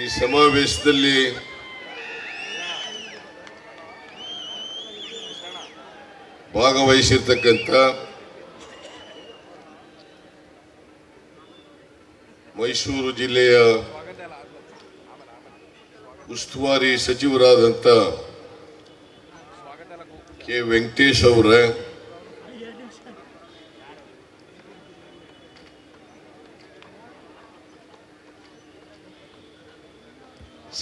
ಈ ಸಮಾವೇಶದಲ್ಲಿ ಭಾಗವಹಿಸಿರ್ತಕ್ಕಂಥ ಮೈಸೂರು ಜಿಲ್ಲೆಯ ಉಸ್ತುವಾರಿ ಸಚಿವರಾದಂಥ ಕೆ ವೆಂಕಟೇಶ್ ಅವರ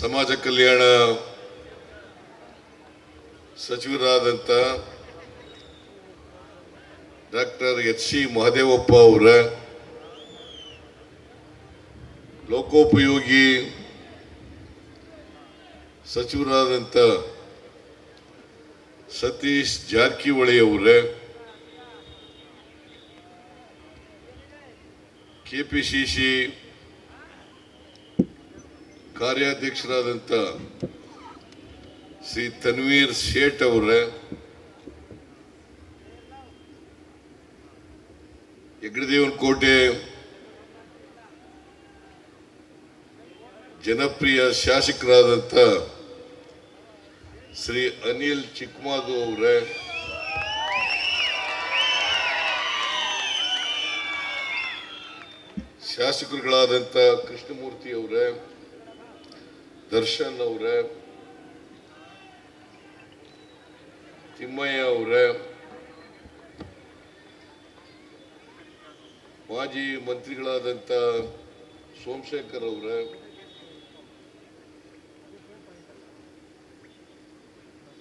ಸಮಾಜ ಕಲ್ಯಾಣ ಸಚಿವರಾದಂಥ ಡಾಕ್ಟರ್ ಎಚ್ ಸಿ ಮಹದೇವಪ್ಪ ಅವರ ಲೋಕೋಪಯೋಗಿ ಸಚಿವರಾದಂಥ ಸತೀಶ್ ಜಾರಕಿಹೊಳಿ ಅವರ ಕೆಪಿಸಿಸಿ ಕಾರ್ಯಾಧ್ಯಕ್ಷರಾದಂಥ ಶ್ರೀ ತನ್ವೀರ್ ಶೇಟ್ ಅವರೇ ಅವರ ಹೆಗ್ಗಡದೇವನಕೋಟೆ ಜನಪ್ರಿಯ ಶಾಸಕರಾದಂಥ ಶ್ರೀ ಅನಿಲ್ ಚಿಕ್ಕಮಾಧು ಅವರೇ ಶಾಸಕರುಗಳಾದಂಥ ಕೃಷ್ಣಮೂರ್ತಿ ಅವರ ದರ್ಶನ್ ಅವರೇ, ತಿಮ್ಮಯ್ಯ ಅವರೇ, ಮಾಜಿ ಮಂತ್ರಿಗಳಾದಂಥ ಸೋಮಶೇಖರ್ ಅವರೇ,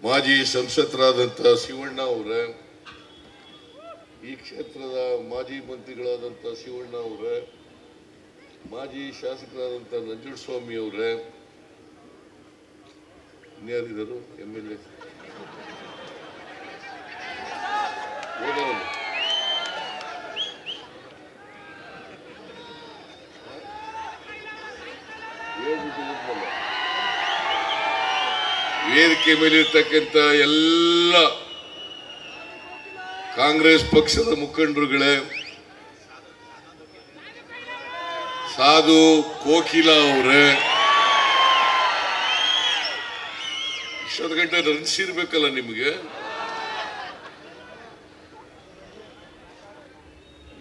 ಮಾಜಿ ಸಂಸದರಾದಂಥ ಶಿವಣ್ಣ ಅವರೇ, ಈ ಕ್ಷೇತ್ರದ ಮಾಜಿ ಮಂತ್ರಿಗಳಾದಂಥ ಶಿವಣ್ಣ ಅವರೇ, ಮಾಜಿ ಶಾಸಕರಾದಂಥ ನಂಜುಂಡಸ್ವಾಮಿ ಅವರ ಇನ್ಯಾರಿದರು ಎಂ ಎಲ್ ಎ. ವೇದಿಕೆ ಎಲ್ಲ ಕಾಂಗ್ರೆಸ್ ಪಕ್ಷದ ಮುಖಂಡರುಗಳೇ ಸಾಧು ಕೋಕಿಲಾ ಅವರೇ ಇಷ್ಟೊತ್ತು ಗಂಟೆ ರನ್ಸಿರ್ಬೇಕಲ್ಲ ನಿಮಗೆ?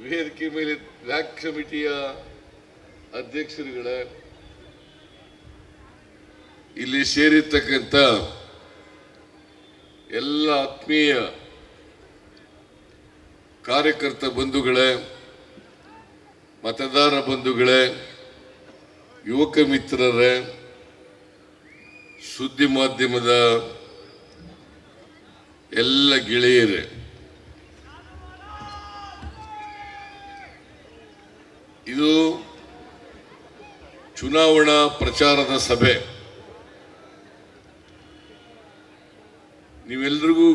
ವೇದಿಕೆ ಮೇಲೆ ಬ್ಲಾಕ್ ಕಮಿಟಿಯ ಅಧ್ಯಕ್ಷರುಗಳೇ, ಇಲ್ಲಿ ಸೇರಿರ್ತಕ್ಕಂಥ ಎಲ್ಲ ಆತ್ಮೀಯ ಕಾರ್ಯಕರ್ತ ಬಂಧುಗಳೇ, ಮತದಾರ ಬಂಧುಗಳೇ, ಯುವಕ ಮಿತ್ರರೇ ಸುದ್ದಿ ಮಾಧ್ಯಮದ ಎಲ್ಲ ಗೆಳೆಯರೇ, ಇದು ಚುನಾವಣಾ ಪ್ರಚಾರದ ಸಭೆ. ನೀವೆಲ್ರಿಗೂ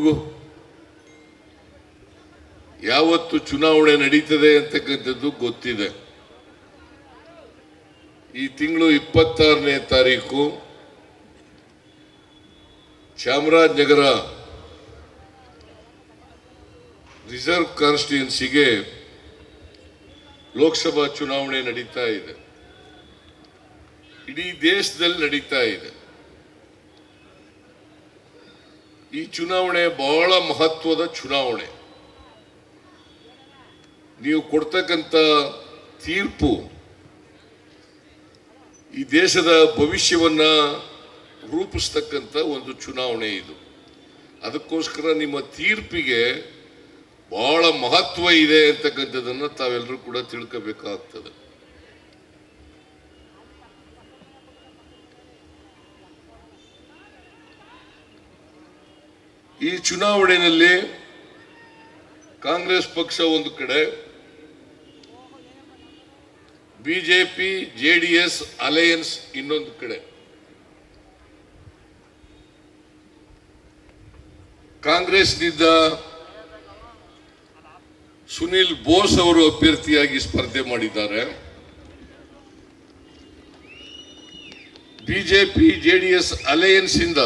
ಯಾವತ್ತು ಚುನಾವಣೆ ನಡೀತದೆ ಅಂತಕ್ಕಂಥದ್ದು ಗೊತ್ತಿದೆ. ಈ ತಿಂಗಳು ಇಪ್ಪತ್ತಾರನೇ ತಾರೀಕು ಚಾಮರಾಜನಗರ ರಿಸರ್ವ್ ಕಾನ್ಸ್ಟಿಟ್ಯೂನ್ಸಿಗೆ ಲೋಕಸಭಾ ಚುನಾವಣೆ ನಡೀತಾ ಇದೆ. ಇಡೀ ದೇಶದಲ್ಲಿ ನಡೀತಾ ಇದೆ. ಈ ಚುನಾವಣೆ ಬಹಳ ಮಹತ್ವದ ಚುನಾವಣೆ. ನೀವು ಕೊಡ್ತಕ್ಕಂಥ ತೀರ್ಪು ಈ ದೇಶದ ಭವಿಷ್ಯವನ್ನ ರೂಪಿಸ್ತಕ್ಕಂಥ ಒಂದು ಚುನಾವಣೆ ಇದು. ಅದಕ್ಕೋಸ್ಕರ ನಿಮ್ಮ ತೀರ್ಪಿಗೆ ಬಹಳ ಮಹತ್ವ ಇದೆ ಅಂತಕ್ಕಂಥದ್ದನ್ನು ತಾವೆಲ್ಲರೂ ಕೂಡ ತಿಳ್ಕೋಬೇಕಾಗ್ತದೆ. ಈ ಚುನಾವಣೆಯಲ್ಲಿ ಕಾಂಗ್ರೆಸ್ ಪಕ್ಷ ಒಂದು ಕಡೆ, ಬಿಜೆಪಿ ಜೆಡಿಎಸ್ ಅಲಯನ್ಸ್ ಇನ್ನೊಂದು ಕಡೆ. ಕಾಂಗ್ರೆಸ್ನಿಂದ ಸುನಿಲ್ ಬೋಸ್ ಅವರು ಅಭ್ಯರ್ಥಿಯಾಗಿ ಸ್ಪರ್ಧೆ ಮಾಡಿದ್ದಾರೆ. ಬಿಜೆಪಿ, ಜೆಡಿಎಸ್ ಅಲಯನ್ಸ್ ಇಂದ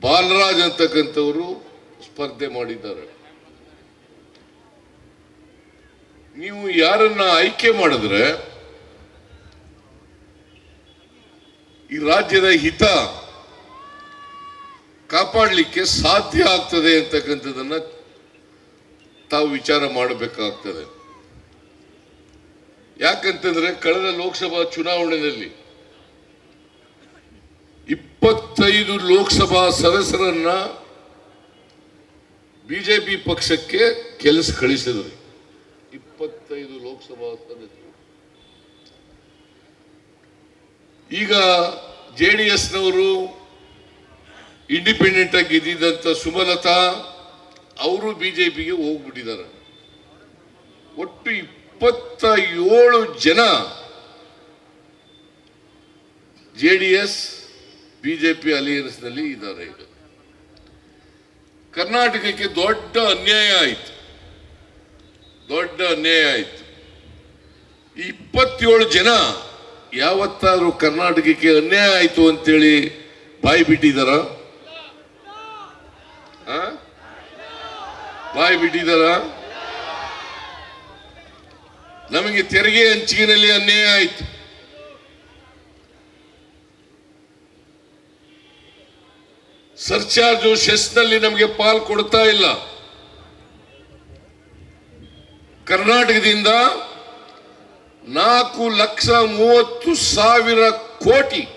ಬಾಲರಾಜ್ ಅಂತಕ್ಕಂಥವರು ಸ್ಪರ್ಧೆ ಮಾಡಿದ್ದಾರೆ. ನೀವು ಯಾರನ್ನ ಆಯ್ಕೆ ಮಾಡಿದ್ರೆ ಈ ರಾಜ್ಯದ ಹಿತ ಕಾಪಾಡಲಿಕ್ಕೆ ಸಾಧ್ಯ ಆಗ್ತದೆ ಅಂತಕ್ಕಂಥದ್ದನ್ನ ತಾವು ವಿಚಾರ ಮಾಡಬೇಕಾಗ್ತದೆ. ಯಾಕಂತಂದ್ರೆ ಕಳೆದ ಲೋಕಸಭಾ ಚುನಾವಣೆಯಲ್ಲಿ ಇಪ್ಪತ್ತೈದು ಲೋಕಸಭಾ ಸದಸ್ಯರನ್ನ ಬಿಜೆಪಿ ಪಕ್ಷಕ್ಕೆ ಕೆಲಸ ಕಳಿಸಿದ್ರು. ಇಪ್ಪತ್ತೈದು ಲೋಕಸಭಾ ಸದಸ್ಯರು. ಈಗ ಜೆ ಡಿ ಇಂಡಿಪೆಂಡೆಂಟ್ ಆಗಿ ಗೆದ್ದಿದ್ದಂತ ಸುಮಲತಾ ಅವರು ಬಿಜೆಪಿಗೆ ಹೋಗ್ಬಿಟ್ಟಿದ್ದಾರೆ. ಒಟ್ಟು ಇಪ್ಪತ್ತ ಏಳು ಜನ ಜೆ ಡಿ ಎಸ್ ಪಿ ಅಲಿಯನ್ಸ್ನಲ್ಲಿ ಇದ್ದಾರೆ ಈಗ. ಕರ್ನಾಟಕಕ್ಕೆ ದೊಡ್ಡ ಅನ್ಯಾಯ ಆಯಿತು. ದೊಡ್ಡ ಅನ್ಯಾಯ ಆಯಿತು. ಈ ಇಪ್ಪತ್ತೇಳು ಜನ ಯಾವತ್ತಾದ್ರೂ ಕರ್ನಾಟಕಕ್ಕೆ ಅನ್ಯಾಯ ಆಯಿತು ಅಂತೇಳಿ ಬಾಯಿ ಬಿಟ್ಟಿದಾರ ಆ? ಬಾಯಿ ಬಿಟ್ಟಿದ್ದಾರ? ನಮಗೆ ತೆರಿಗೆ ಹಂಚಿಕೆನಲ್ಲಿ ಅನ್ಯಾಯ ಆಯಿತು. ಸರ್ಚಾರ್ಜು ಸೆಸ್ನಲ್ಲಿ ನಮಗೆ ಪಾಲ್ ಕೊಡ್ತಾ ಇಲ್ಲ. ಕರ್ನಾಟಕದಿಂದ ನಾಲ್ಕು ಲಕ್ಷ ಮೂವತ್ತು ಸಾವಿರ ಕೋಟಿ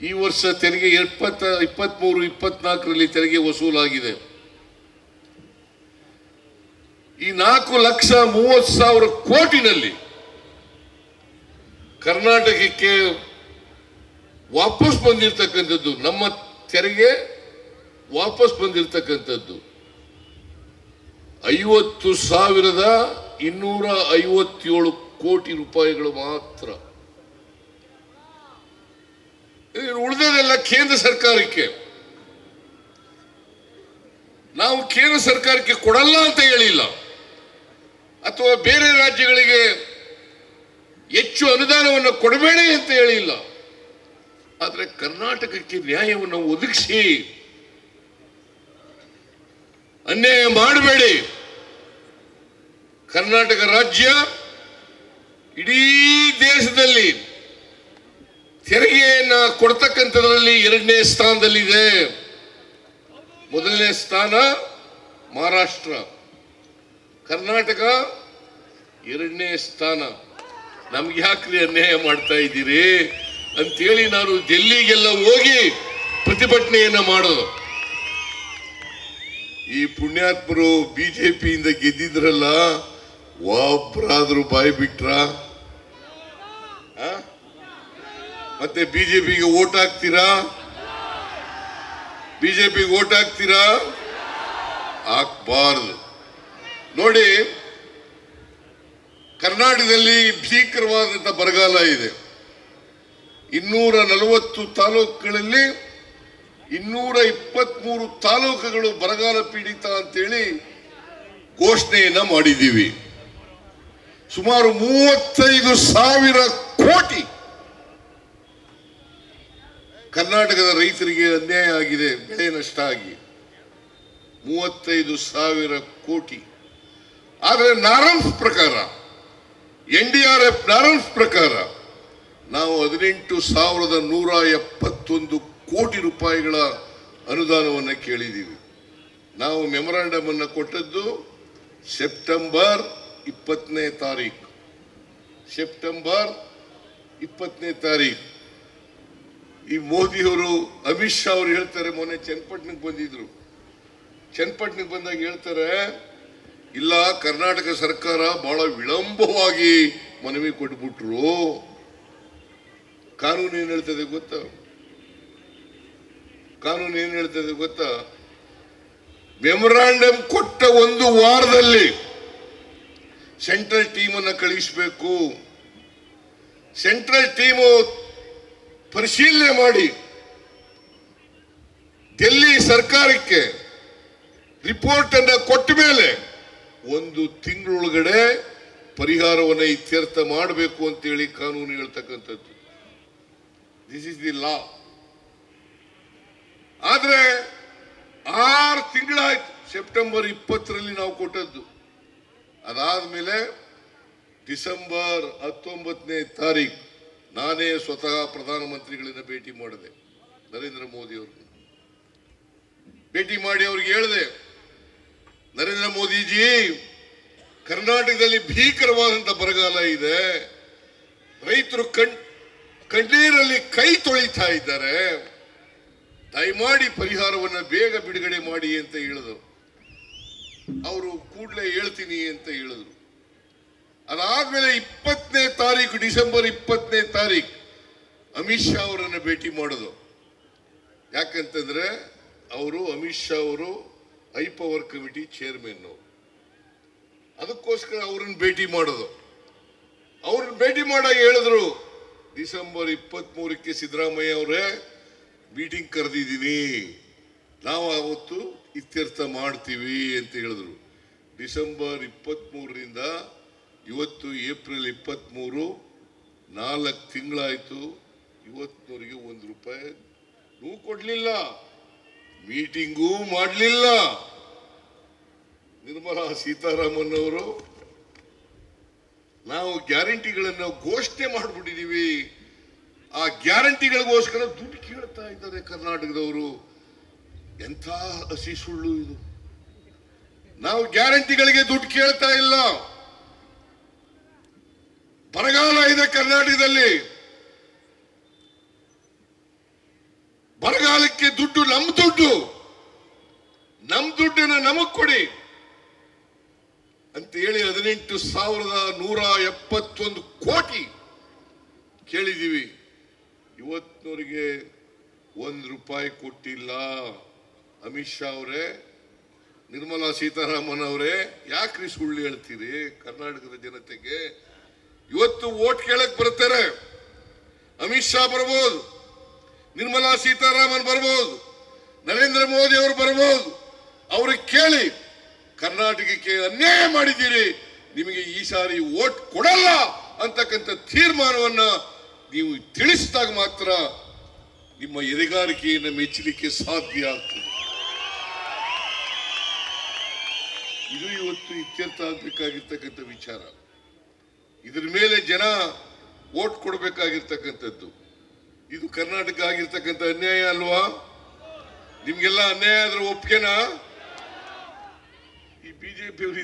ಈ ವರ್ಷ ತೆರಿಗೆ ಇಪ್ಪತ್ತ ಇಪ್ಪತ್ಮೂರು, ಇಪ್ಪತ್ನಾಲ್ಕರಲ್ಲಿ ತೆರಿಗೆ ವಸೂಲಾಗಿದೆ. ಈ ನಾಲ್ಕು ಲಕ್ಷ ಮೂವತ್ತು ಸಾವಿರ ಕೋಟಿನಲ್ಲಿ ಕರ್ನಾಟಕಕ್ಕೆ ವಾಪಸ್ ಬಂದಿರತಕ್ಕಂಥದ್ದು, ನಮ್ಮ ತೆರಿಗೆ ವಾಪಸ್ ಬಂದಿರತಕ್ಕಂಥದ್ದು ಐವತ್ತು ಸಾವಿರದ ಇನ್ನೂರ ಐವತ್ತೇಳು ಕೋಟಿ ರೂಪಾಯಿಗಳು ಮಾತ್ರ. ಕೇಂದ್ರ ಸರ್ಕಾರಕ್ಕೆ. ನಾವು ಕೇಂದ್ರ ಸರ್ಕಾರಕ್ಕೆ ಕೊಡಲ್ಲ ಅಂತ ಹೇಳಿಲ್ಲ. ಅಥವಾ ಬೇರೆ ರಾಜ್ಯಗಳಿಗೆ ಹೆಚ್ಚು ಅನುದಾನವನ್ನು ಕೊಡಬೇಡಿ ಅಂತ ಹೇಳಿಲ್ಲ. ಆದರೆ ಕರ್ನಾಟಕಕ್ಕೆ ನ್ಯಾಯವನ್ನು ಒದಗಿಸಿ. ಅನ್ಯಾಯ ಮಾಡಬೇಡಿ. ಕರ್ನಾಟಕ ರಾಜ್ಯ ಇಡೀ ದೇಶದಲ್ಲಿ ತೆರಿಗೆಯನ್ನ ಕೊಡ್ತಕ್ಕಂಥದ್ರಲ್ಲಿ ಎರಡನೇ ಸ್ಥಾನದಲ್ಲಿದೆ. ಮೊದಲನೇ ಸ್ಥಾನ ಮಹಾರಾಷ್ಟ್ರ. ಕರ್ನಾಟಕ ಎರಡನೇ ಸ್ಥಾನ. ನಮ್ಗೆ ಯಾಕ್ರಿ ಅನ್ಯಾಯ ಮಾಡ್ತಾ ಇದ್ದೀರಿ? ಅಂತೇಳಿ ನಾನು ಡೆಲ್ಲಿಗೆಲ್ಲ ಹೋಗಿ ಪ್ರತಿಭಟನೆಯನ್ನ ಮಾಡೋದು. ಈ ಪುಣ್ಯಾತ್ಮರು ಬಿಜೆಪಿಯಿಂದ ಗೆದ್ದಿದ್ರಲ್ಲ ಒಬ್ಬರಾದ್ರೂ ಬಾಯಿ ಬಿಟ್ರ? ಮತ್ತೆ ಬಿಜೆಪಿಗೆ ಓಟ್ ಹಾಕ್ತೀರಾ? ಬಿಜೆಪಿಗೆ ಓಟ್ ಹಾಕ್ತೀರಾ? ಹಾಕ್ಬಾರ್ದು. ನೋಡಿ, ಕರ್ನಾಟಕದಲ್ಲಿ ಭೀಕರವಾದಂತ ಬರಗಾಲ ಇದೆ. ಇನ್ನೂರ ನಲವತ್ತು ತಾಲೂಕುಗಳಲ್ಲಿ ಇನ್ನೂರ ಇಪ್ಪತ್ಮೂರು ತಾಲೂಕುಗಳು ಬರಗಾಲ ಪೀಡಿತ ಅಂತೇಳಿ ಘೋಷಣೆಯನ್ನ ಮಾಡಿದ್ದೀವಿ. ಸುಮಾರು ಮೂವತ್ತೈದು ಸಾವಿರ ಕೋಟಿ ಕರ್ನಾಟಕದ ರೈತರಿಗೆ ಅನ್ಯಾಯ ಆಗಿದೆ, ಬೆಳೆ ನಷ್ಟ ಆಗಿ ಮೂವತ್ತೈದು ಸಾವಿರ ಕೋಟಿ. ಆದರೆ ನಾರಂಫ್ ಪ್ರಕಾರ, N D R F norms ಪ್ರಕಾರ ನಾವು ಹದಿನೆಂಟು ಸಾವಿರದ ನೂರ ಎಪ್ಪತ್ತೊಂದು ಕೋಟಿ ರೂಪಾಯಿಗಳ ಅನುದಾನವನ್ನು ಕೇಳಿದ್ದೀವಿ ನಾವು ಮೆಮೊರಾಂಡಮ್ ಅನ್ನು ಕೊಟ್ಟದ್ದು ಸೆಪ್ಟೆಂಬರ್ ಇಪ್ಪತ್ತನೇ ತಾರೀಕು ಸೆಪ್ಟೆಂಬರ್ ಇಪ್ಪತ್ತನೇ ತಾರೀಕು ಈ ಮೋದಿಯವರು ಅಮಿತ್ ಶಾ ಅವರು ಹೇಳ್ತಾರೆ, ಮೊನ್ನೆ ಚನ್ನಪಟ್ಟಣಕ್ಕೆ ಬಂದಿದ್ರು. ಚನ್ನಪಟ್ಟಣಕ್ಕೆ ಬಂದಾಗ ಹೇಳ್ತಾರೆ, ಇಲ್ಲ, ಕರ್ನಾಟಕ ಸರ್ಕಾರ ಬಹಳ ವಿಳಂಬವಾಗಿ ಮನವಿ ಕೊಟ್ಬಿಟ್ರು. ಕಾನೂನು ಏನು ಹೇಳ್ತದೆ ಗೊತ್ತಾ? ಕಾನೂನು ಏನು ಹೇಳ್ತದೆ ಗೊತ್ತಾ? ಮೆಮೊರಾಂಡಮ್ ಕೊಟ್ಟ ಒಂದು ವಾರದಲ್ಲಿ ಸೆಂಟ್ರಲ್ ಟೀಮ್ ಕಳಿಸ್ಬೇಕು ಕಳಿಸಬೇಕು. ಸೆಂಟ್ರಲ್ ಟೀಮು ಪರಿಶೀಲನೆ ಮಾಡಿ ಡೆಲ್ಲಿ ಸರ್ಕಾರಕ್ಕೆ ರಿಪೋರ್ಟ್ ಅನ್ನ ಕೊಟ್ಟ ಮೇಲೆ ಒಂದು ತಿಂಗಳೊಳಗಡೆ ಪರಿಹಾರವನ್ನ ಇತ್ಯರ್ಥ ಮಾಡಬೇಕು ಅಂತೇಳಿ ಕಾನೂನು ಹೇಳ್ತಕ್ಕಂಥದ್ದು. ದಿಸ್ ಇಸ್ ದಿ ಲಾ ಆದ್ರೆ ಆರು ತಿಂಗಳಾಯ್ತು. ಸೆಪ್ಟೆಂಬರ್ ಇಪ್ಪತ್ತರಲ್ಲಿ ನಾವು ಕೊಟ್ಟದ್ದು. ಅದಾದ ಮೇಲೆ ಡಿಸೆಂಬರ್ ಹತ್ತೊಂಬತ್ತನೇ ತಾರೀಕು ನಾನೇ ಸ್ವತಃ ಪ್ರಧಾನಮಂತ್ರಿಗಳನ್ನ ಭೇಟಿ ಮಾಡಿದೆ, ನರೇಂದ್ರ ಮೋದಿ ಅವರು ಭೇಟಿ ಮಾಡಿ ಅವ್ರಿಗೆ ಹೇಳಿದೆ, ನರೇಂದ್ರ ಮೋದಿಜಿ, ಕರ್ನಾಟಕದಲ್ಲಿ ಭೀಕರವಾದಂತ ಬರಗಾಲ ಇದೆ. ರೈತರು ಕಣ್, ಕಣ್ಣೀರಲ್ಲಿ ಕೈ ತೊಳಿತಾ ಇದ್ದಾರೆ. ದಯಮಾಡಿ ಪರಿಹಾರವನ್ನ ಬೇಗ ಬಿಡುಗಡೆ ಮಾಡಿ ಅಂತ ಹೇಳಿದರು. ಅವರು ಕೂಡಲೇ ಹೇಳ್ತೀನಿ ಅಂತ ಹೇಳಿದ್ರು. ಅದಾದ್ಮೇಲೆ ಇಪ್ಪತ್ತನೇ ತಾರೀಕು, ಡಿಸೆಂಬರ್ ಇಪ್ಪತ್ತನೇ ತಾರೀಕು ಅಮಿತ್ ಶಾ ಅವರನ್ನು ಭೇಟಿ ಮಾಡೋದು. ಯಾಕಂತಂದ್ರೆ ಅವರು, ಅಮಿತ್ ಶಾ ಅವರು ಹೈ ಪವರ್ ಕಮಿಟಿ ಚೇರ್ಮನ್ ಅದಕ್ಕೋಸ್ಕರ ಅವ್ರನ್ನ ಭೇಟಿ ಮಾಡೋದು. ಅವ್ರನ್ನ ಭೇಟಿ ಮಾಡಾಗ ಹೇಳಿದ್ರು, ಡಿಸೆಂಬರ್ ಇಪ್ಪತ್ತ್ ಮೂರಕ್ಕೆ ಸಿದ್ದರಾಮಯ್ಯ ಅವರೇ, ಮೀಟಿಂಗ್ ಕರೆದಿದ್ದೀನಿ. ನಾವು ಆವತ್ತು ಇತ್ಯರ್ಥ ಮಾಡ್ತೀವಿ ಅಂತ ಹೇಳಿದ್ರು. ಡಿಸೆಂಬರ್ ಇಪ್ಪತ್ತ್ ಮೂರರಿಂದ ಇವತ್ತು ಏಪ್ರಿಲ್ ಇಪ್ಪತ್ತ್ ಮೂರು ನಾಲ್ಕು ತಿಂಗಳಾಯಿತು ಇವತ್ತಿನವರೆಗೆ ಒಂದು ರೂಪಾಯಿ ನೂ ಕೊಡಲಿಲ್ಲ. ಮೀಟಿಂಗೂ ಮಾಡಲಿಲ್ಲ. ನಿರ್ಮಲಾ ಸೀತಾರಾಮನ್ ಅವರು ನಾವು ಗ್ಯಾರಂಟಿಗಳನ್ನು ಘೋಷಣೆ ಮಾಡಿಬಿಟ್ಟಿದ್ದೀವಿ ಆ ಗ್ಯಾರಂಟಿಗಳಿಗೋಸ್ಕರ ದುಡ್ಡು ಕೇಳ್ತಾ ಇದ್ದಾರೆ ಕರ್ನಾಟಕದವರು. ಎಂಥ ಹಸಿ ಸುಳ್ಳು ಇದು. ನಾವು ಗ್ಯಾರಂಟಿಗಳಿಗೆ ದುಡ್ಡು ಕೇಳ್ತಾ ಇಲ್ಲ ಬರಗಾಲ ಇದೆ ಕರ್ನಾಟಕದಲ್ಲಿ ಬರಗಾಲಕ್ಕೆ ದುಡ್ಡು ನಮ್ಮ ದುಡ್ಡು ನಮ್ಮ ದುಡ್ಡನ್ನ ನಮಗ್ ಕೊಡಿ ಅಂತ ಹೇಳಿ ಹದಿನೆಂಟು ಸಾವಿರದ ನೂರ ಎಪ್ಪತ್ತೊಂದು ಕೋಟಿ ಕೇಳಿದೀವಿ. ಇವತ್ತಿನವರಿಗೆ ಒಂದ್ ರೂಪಾಯಿ ಕೊಟ್ಟಿಲ್ಲ. ಅಮಿತ್ ಶಾ ಅವರೇ, ನಿರ್ಮಲಾ ಸೀತಾರಾಮನ್ ಅವರೇ, ಯಾಕ್ರಿ ಸುಳ್ಳು ಹೇಳ್ತೀರಿ ಕರ್ನಾಟಕದ ಜನತೆಗೆ? ಇವತ್ತು ಓಟ್ ಕೇಳಕ್ ಬರ್ತಾರೆ. ಅಮಿತ್ ಶಾ ಬರ್ಬೋದು, ನಿರ್ಮಲಾ ಸೀತಾರಾಮನ್ ಬರ್ಬೋದು, ನರೇಂದ್ರ ಮೋದಿ ಅವರು ಬರ್ಬೋದು. ಅವ್ರಿಗೆ ಕೇಳಿ, ಕರ್ನಾಟಕಕ್ಕೆ ಅನ್ಯಾಯ ಮಾಡಿದ್ದೀರಿ, ನಿಮಗೆ ಈ ಸಾರಿ ಓಟ್ ಕೊಡಲ್ಲ ಅಂತಕ್ಕಂಥ ತೀರ್ಮಾನವನ್ನ ನೀವು ತಿಳಿಸಿದಾಗ ಮಾತ್ರ ನಿಮ್ಮ ಎದೆಗಾರಿಕೆಯನ್ನು ಮೆಚ್ಚಲಿಕ್ಕೆ ಸಾಧ್ಯ ಆಗ್ತದೆ. ಇದು ಇವತ್ತು ಇತ್ಯರ್ಥ ಆಗಬೇಕಾಗಿರ್ತಕ್ಕಂಥ ವಿಚಾರ. ಇದ್ರ ಮೇಲೆ ಜನ ಓಟ್ ಕೊಡಬೇಕಾಗಿರ್ತಕ್ಕಂಥದ್ದು. ಇದು ಕರ್ನಾಟಕ ಆಗಿರ್ತಕ್ಕಂಥ ಅನ್ಯಾಯ ಅಲ್ವಾ? ನಿಮ್ಗೆಲ್ಲ ಅನ್ಯಾಯ ಆದ್ರೆ ಒಪ್ಗೆನಾ? ಈ ಬಿಜೆಪಿ ಅವರು